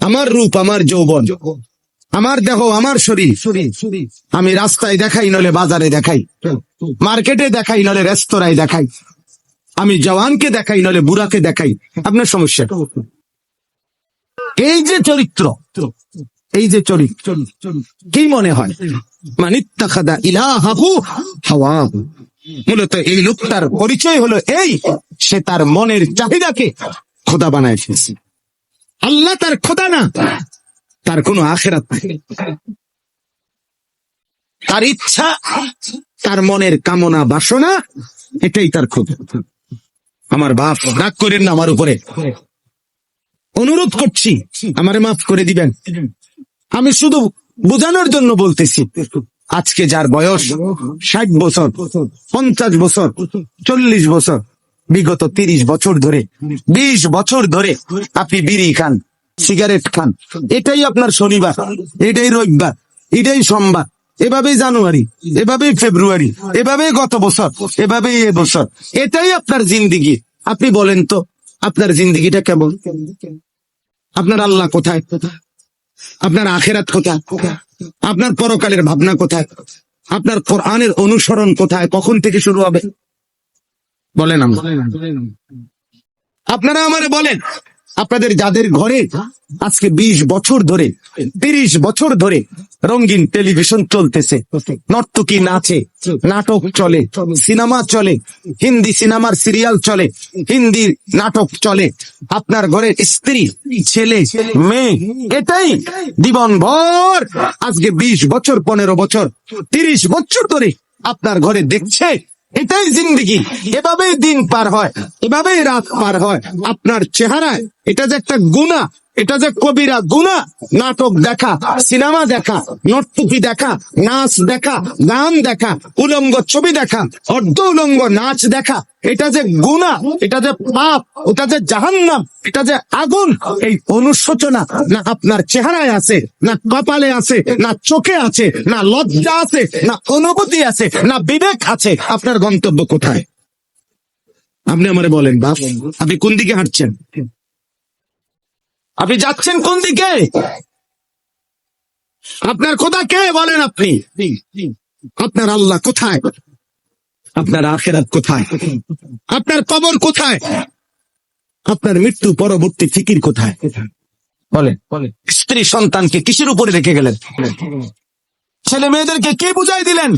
আমার রূপ আমার যৌবন আমার দেহ আমার শরীর আমি রাস্তায় দেখাই নলে বাজারে দেখাই মার্কেটে দেখাই নলে রেস্তোরাঁয় দেখাই আমি জওয়ানকে দেখাই নলে বুড়াকে দেখাই আপনার সমস্যা এই যে চরিত্র এই যে চরিত্র কি মনে হয়? মানিত্তাখাদা ইলাহাহু হাওয়াহু। মূলত এই লোকটার পরিচয় হলো এই সে তার মনের চাহিদাকে খোদা বানায় ফেলছে। আল্লাহ তার খোদা না। তার কোনো আখেরাত তার ইচ্ছা, তার মনের কামনা, বাসনা, এটাই তার খোদা। আমার বাপ, রাগ করেন না আমার উপরে। অনুরোধ করছি, আমারে মাফ করে দিবেন। আমি শুধু বোঝানোর জন্য বলতেছি, আজকে যার বয়স ষাট বছর, পঞ্চাশ বছর, চল্লিশ বছর বিগত তিরিশ বছর ধরে, বিশ বছর ধরে আপনি বিড়ি খান, সিগারেট খান। এটাই আপনার শনিবার, এটাই রবিবার, এটাই সোমবার, এভাবেই জানুয়ারি, এভাবেই ফেব্রুয়ারি, এভাবেই গত বছর, এভাবেই এ বছর। এটাই আপনার জিন্দিগি। আপনি বলেন তো, আপনার জিন্দিগিটা কেমন? আপনার আল্লাহ কোথায়? আপনার আখেরাত কোথায়? আপনার পরকালের ভাবনা কোথায়? আপনার কোরআনের অনুসরণ কোথায়? কখন থেকে শুরু হবে? বলেন আমরা আপনারা আমারে বলেন আপনাদের যাদের ঘরে আজকে ২০ বছর ধরে তিরিশ বছর ধরে রঙিন টেলিভিশন চলতেছে নর্তকী নাচে নাটক চলে সিনেমা চলে হিন্দি সিনেমার সিরিয়াল চলে হিন্দি নাটক চলে আপনার ঘরের স্ত্রী ছেলে মেয়ে এটাই জীবন ভর আজকে ২০ বছর পনেরো বছর তিরিশ বছর ধরে আপনার ঘরে দেখছে এটাই জিন্দিগি। এভাবেই দিন পার হয়, এভাবেই রাত পার হয়। আপনার চেহারায় এটা যে একটা গুণা এটা যে কবিরা গুণা, নাটক দেখা, সিনেমা দেখা, নর্তকী দেখা, নাচ দেখা, গান দেখা, উলঙ্গ ছবি দেখা, অর্ধ উলঙ্গ নাচ দেখা, এটা যে গুণা, এটা যে পাপ, ওটা যে জাহান্নাম, এটা যে আগুন, এই অনুশোচনা না আপনার চেহারায় আছে, না কপালে আছে, না চোখে আছে, না লজ্জা আছে, না অনুভূতি আছে, না বিবেক আছে, আপনার গন্তব্য কোথায়? আপনি আমারে বলেন, বাপ, আপনি কোন দিকে হাঁটছেন? আপনি যাচ্ছেন কোন দিকে? আপনার খোদা কে বলেন আপনি? আপনার আল্লাহ কোথায়? আপনার আখেরাত কোথায়? আপনার কবর কোথায়? আপনার মৃত্যু পরবর্তী ফিকির কোথায়? বলেন স্ত্রী সন্তানকে কিসের উপরে রেখে গেলেন? ছেলে মেয়েদেরকে কে বুঝাই দিলেন?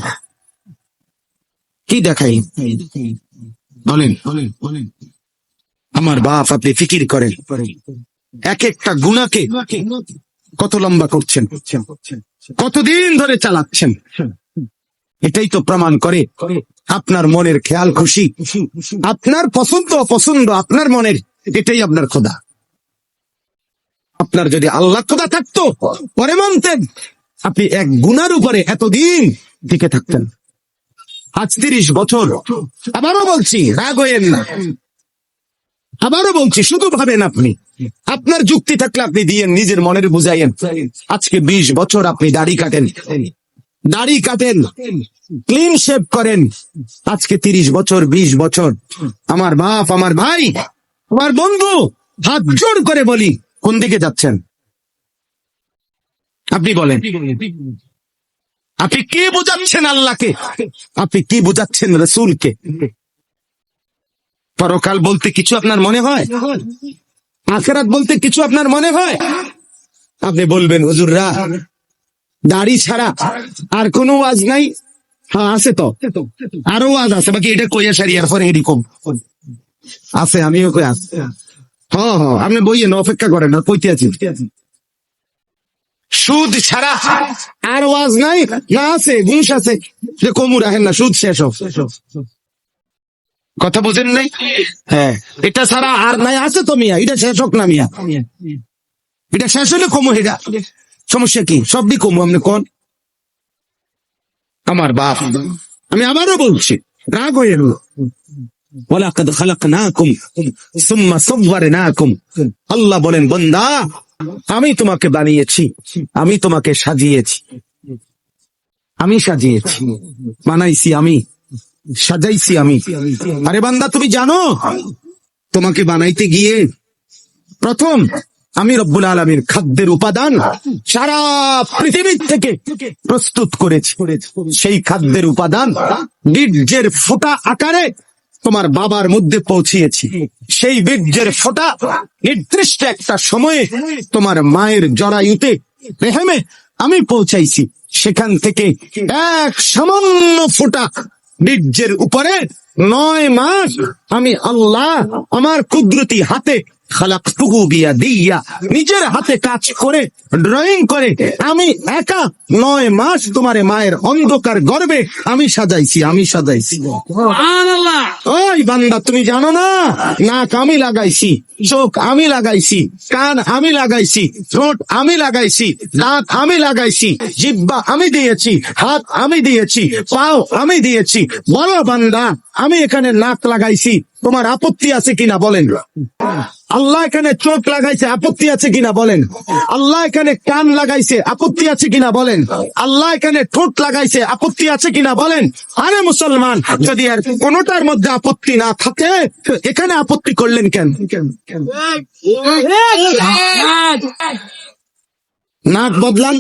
কি দেখাই? বলেন বলেন বলেন। আমার বাপ আপনি ফিকির করেন। এক একটা গুণাকে কত লম্বা করছেন? কতদিন ধরে চালাচ্ছেন? এটাই তো প্রমাণ করে আপনার মনের খেয়াল খুশি। আপনার পছন্দ অপছন্দ আপনার মনের এটাই আপনার খোদা। আপনার যদি আল্লাহ খোদা থাকতো পরে মানতেন। আপনি এক গুনার উপরে এতদিন টিকে থাকতেন। আজ তিরিশ বছর। আবারও বলছি রাগ হইয়েন না। আবারও বলছি, শুধু ভাবেন আপনি। আপনার যুক্তি থাকলে আপনি দিয়েন নিজের মনের বুঝাইয়েন। আজকে বিশ বছর আপনি দাড়ি কাটেন। দাড়ি কাটেন। ক্লিন শেভ করেন। আজকে তিরিশ বছর, বিশ বছর। আমার বাপ, আমার ভাই, আমার বন্ধু, হাত জোর করে বলি, কোন দিকে যাচ্ছেন? আপনি বলেন। আপনি কে বোঝাচ্ছেন আল্লাহকে? আপনি কি বোঝাচ্ছেন রসুলকে? পরকাল বলতে কিছু আপনার মনে হয়? আখেরাত বলতে কিছু আপনার মনে হয়? আপনি বলবেন, হুজুররা, দাড়ি ছাড়া আর কোনো ওয়াজ নাই? হ্যাঁ আছে তো। আরও ওয়াজ আছে, বাকি এটা কইয়া সারিয়ার পরে এরকম আছে, আমিও কই আছে। হ্যাঁ হ্যাঁ আপনি বইয়েন, অপেক্ষা করেন না কইতে আছি। সুদ ছাড়া আর ওয়াজ নাই? না, আছে, ঘুষ আছে। যে কমু রাখেন না, সুদ শেষ হোক। কথা বুঝেন নাই? হ্যাঁ। এটা ছাড়া আর নাই, আছে তো মিয়া। এটা শেষ হোক না মিয়া। এটা শেষ হলে কমু এটা সমস্যা কি? সবই কমু, আপনি কোন? আমার বাপ। আমি আবারও বলছি, রাগ হয়ে এলো ওয়ালাকাদ খালাকনাকুম সুম্মা সাওয়ারনাকুম। আল্লাহ বলেন, বান্দা, আমি তোমাকে বানিয়েছি, আমি তোমাকে সাজিয়েছি। আমি সাজিয়েছি, বানাইছি আমি। সাজাইছি আমি। আরে বান্দা, তুমি জানো? তোমাকে বানাইতে গিয়ে প্রথম আমি রব্বুল আলমীর খাদ্যের উপাদান সারা পৃথিবীর থেকে প্রস্তুত করেছি। সেই খাদ্যের উপাদান বীর্যের ফোঁটা আকারে তোমার বাবার মধ্যে পৌঁছিয়েছি। সেই বীর্যের ফোটা নির্দিষ্ট একটা সময়ে তোমার মায়ের জরায়ুতে রেহেমে আমি পৌঁছাইছি। সেখান থেকে এক সামান্য ফোঁটা বীর্যের উপরে নয় মাস আমি আল্লাহ আমার কুদরতি হাতে খালাকতুহু বিয়া দিয়া নিজের হাতে কাজ করে ড্রয়িং করে। আমি একা নয় মাস তোমার মায়ের অন্ধকার গর্বে আমি সাজাইছি আমি সাজাইছি। ওই বান্দা তুমি জানো না? নাক আমি লাগাইছি চোখ আমি লাগাইছি কান আমি লাগাইছি ঠোঁট আমি লাগাইছি দাঁত আমি লাগাইছি জিব্বা আমি দিয়েছি হাত আমি দিয়েছি পাও আমি দিয়েছি। বলো বান্দা আমি এখানে নাক লাগাইছি তোমার আপত্তি আছে কিনা বলেন। আল্লাহ এখানে চোখ লাগাইছে আপত্তি আছে কিনা বলেন। আল্লাহ এখানে কান লাগাইছে, আপত্তি আছে কিনা বলেন? আল্লাহ এখানে ঠোঁট লাগাইছে, আপত্তি আছে কিনা বলেন? আরে মুসলমান, যদি আর কোনোটার মধ্যে আপত্তি না থাকে এখানে আপত্তি করলেন কেন? নাক বদলান,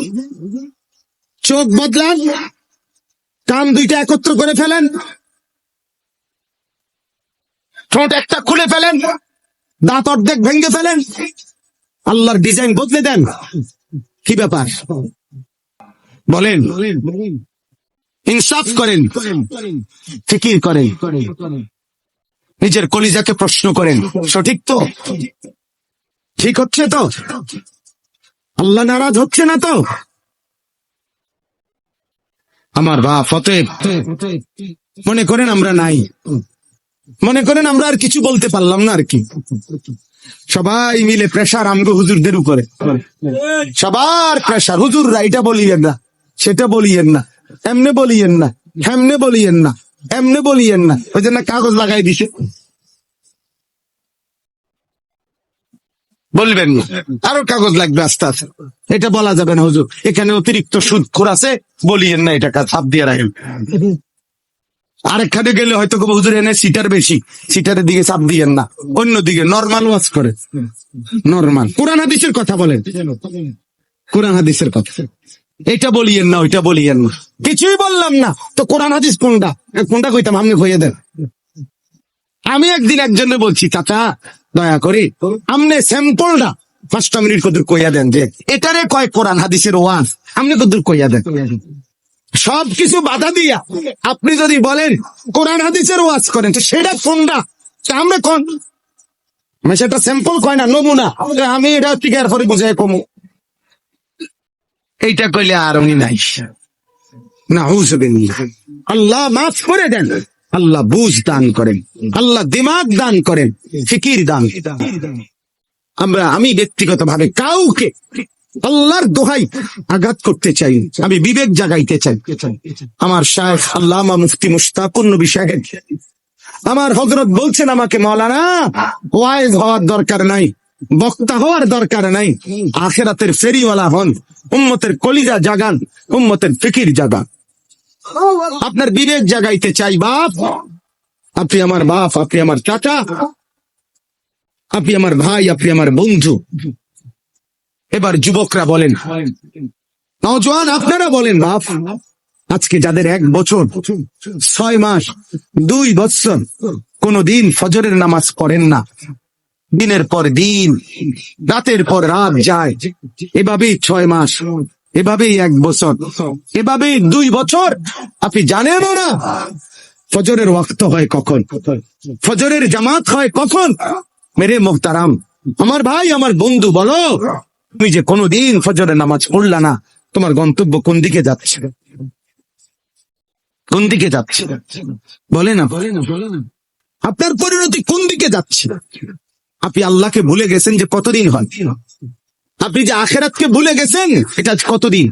চোখ বদলান, কান দুইটা একত্র করে ফেলেন, ঠোঁট একটা খুলে ফেলেন, দাঁত অর্ধেক ভেঙে ফেলেন আল্লাহর ডিজাইন বদলে দেন। কি ব্যাপার? বলেন। ইনসাফ করেন। ফিকির করেন। নিজের কলিজাকে প্রশ্ন করেন। সঠিক তো? ঠিক হচ্ছে তো? আল্লাহ নারাজ হচ্ছে না তো? আমার বা অতএব মনে করেন আমরা নাই। মনে করেন আমরা আর কিছু বলতে পারলাম না আর কি। সবাই মিলে প্রেশার আমগো হুজুরদের উপরে। সবার প্রেশার হুজুররা এটা বলিয়েন না, সেটা বলিয়েন না, এমনে বলিয়েন না, হেমনে বলিয়েন না, এমনে বলিয়েন না। ওই জন্য কাগজ লাগাই দিছে। বলবেন না। আরও কাগজ লাগবে আস্তে আস্তে। এটা বলা যাবে না হুজুর। এখানে অতিরিক্ত সুদ খোর আছে, বলিয়েন না এটা ছাপ দিয়ে রাখেন। আরেকখানে গেলে হয়তো কবো হুজুর এনে সিটার বেশি, সিটারের দিকে চাপ দিয়েন না। অন্যদিকে নর্মাল ওয়াজ করে। নর্মাল কোরআন হাদিসের কথা বলেন। কোরআন হাদিসের কথা। এটা বলিয়েন না, ওইটা বলিয়েন না। কিছুই বললাম না। তো কোরআন হাদিস কোনটা? কোনটা কইতাম? আপনি কইয়ে দেন। আমি একদিন একজনে বলছি, চাচা, দয়া করে, আমনে স্যাম্পলটা পাঁচটা মিনিট কদুর কইয়া দেন যে, এটারে কয় কোরআন হাদিসের ওয়াজ? আপনি কদুর কইয়া দেন। সব কিছু বাধা দিয়া আপনি যদি বলেন কোরআন হাদিসের ওয়াজ করেন তো সেটা কোনটা? আমরা কোন? আমি সেটা স্যাম্পল কয় না নমুনা। আমি এটা টিকার পরে বুঝাই কমু। এইটা কইলে আর উনি নাই। না হুজবিল্লাহ আল্লাহ মাফ করে দেন। আল্লাহ বুঝ দান করেন। আল্লাহ দিমাগ দান করেন। ফিকির দান। আমরা আমি ব্যক্তিগত ভাবে কাউকে আল্লাহর দোহাই আঘাত করতে চাই। আমি বিবেক জাগাইতে চাই। আমার শাহ আল্লামা মুফতি মুস্তাকুর নবী সাহেব, আমার হজরত বলছেন আমাকে মৌলানা ওয়াইজ হওয়ার দরকার নাই, বক্তা হওয়ার দরকার নাই, আখেরাতের ফেরিওয়ালা হন, উম্মতের কলিজা জাগান, উম্মতের ফিকির জাগান। আপনার বিবেক জাগাইতে চাই, বাপ। আপনি আমার বাপ, আপনি আমার চাচা, আপনি আমার ভাই, আপনি আমার বন্ধু। এবার যুবকরা বলেন নজওয়ান আপনারা বলেন বাপ আজকে যাদের এক বছর, ছয় মাস, দুই বছর কোন দিন ফজরের নামাজ পড়েন না। দিনের পর দিন, রাতের পর রাত যায়। এভাবেই ছয় মাস, এভাবেই এক বছর, এভাবেই দুই বছর। আপনি জানেনও না ফজরের ওয়াক্ত হয় কখন? ফজরের জামাত হয় কখন? মেরে মোহতারাম। আমার ভাই, আমার বন্ধু, বলো। তুমি যে কোনোদিন ফজরের নামাজ পড়লা না। তোমার গন্তব্য কোন দিকে যাচ্ছে? কোন দিকে যাচ্ছে? বলে না বলে না বলে না। আপনার পরিণতি কোন দিকে যাচ্ছে? আপনি আল্লাহকে ভুলে গেছেন যে কতদিন হয়? আপনি যে আখেরাতকে ভুলে গেছেন, এটা কতদিন?